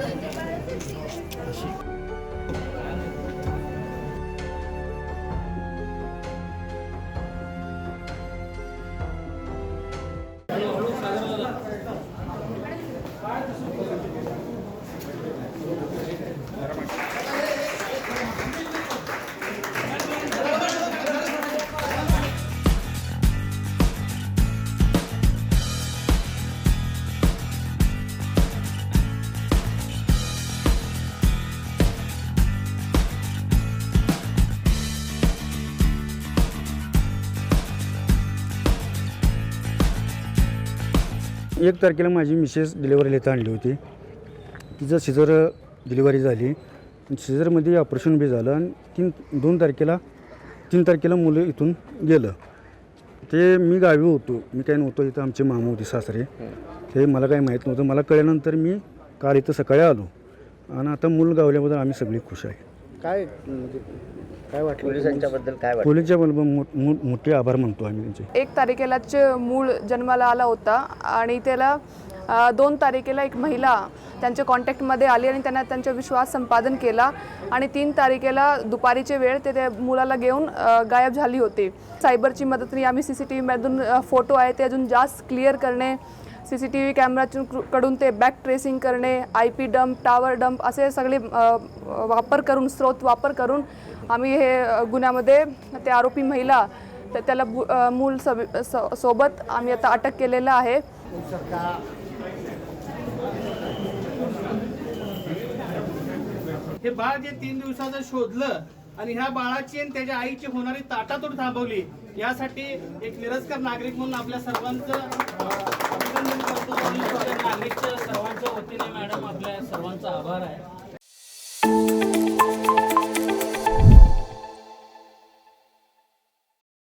自。एक तारखेला माझी मिसेस डिलिव्हरीला इथं आणली होती. तिचं सिझर डिलिव्हरी झाली. सिझरमध्ये ऑपरेशन बी झालं आणि तीन दोन तारखेला तीन तारखेला मुलं इथून गेलं. ते मी गावी होतो. मी काय नव्हतो इथं. आमचे मामा होते सासरे. ते मला काही माहीत नव्हतं. मला कळल्यानंतर मी काल इथं सकाळी आलो. आणि आता मूल गावल्याबद्दल आम्ही सगळी खुश आहे. काय म्हणजे काय वाटलं पोलिसांच्याबद्दल काय पोलीसच्या मोठे आभार मानतो आम्ही त्यांचे. एक तारखेलाच मूळ जन्माला आला होता आणि त्याला अ, दोन तारखेला एक महिला त्यांच्या कॉन्टॅक्टमध्ये आली आणि त्यांना त्यांचा विश्वास संपादन केला आणि तीन तारखेला दुपारीचे वेळ ते त्या मुलाला घेऊन अ, गायब झाली होती. सायबरची मदतीने आम्ही सी सी टी व्हीमधून फोटो आहे ते अजून जास्त क्लिअर करणे सी सी टी व्ही कॅमेरातून कडून ते बॅक ट्रेसिंग करणे I P dump tower dump असे सगळे वापर करून स्रोत वापर करून आम्ही हे गुन्ह्यामध्ये ते आरोपी महिला तर त्याला बु- मूल सब सोबत आम्ही आता अटक केलेलं आहे. हे बाळ जे तीन दिवसाचं शोधलं आणि ह्या बाळाची आणि त्याच्या आईची होणारी ताटातूट थांबवली यासाठी एक निरस्कर नागरिक म्हणून आपल्या सर्वांचं आपल्या सर्वांचा आभार आहे.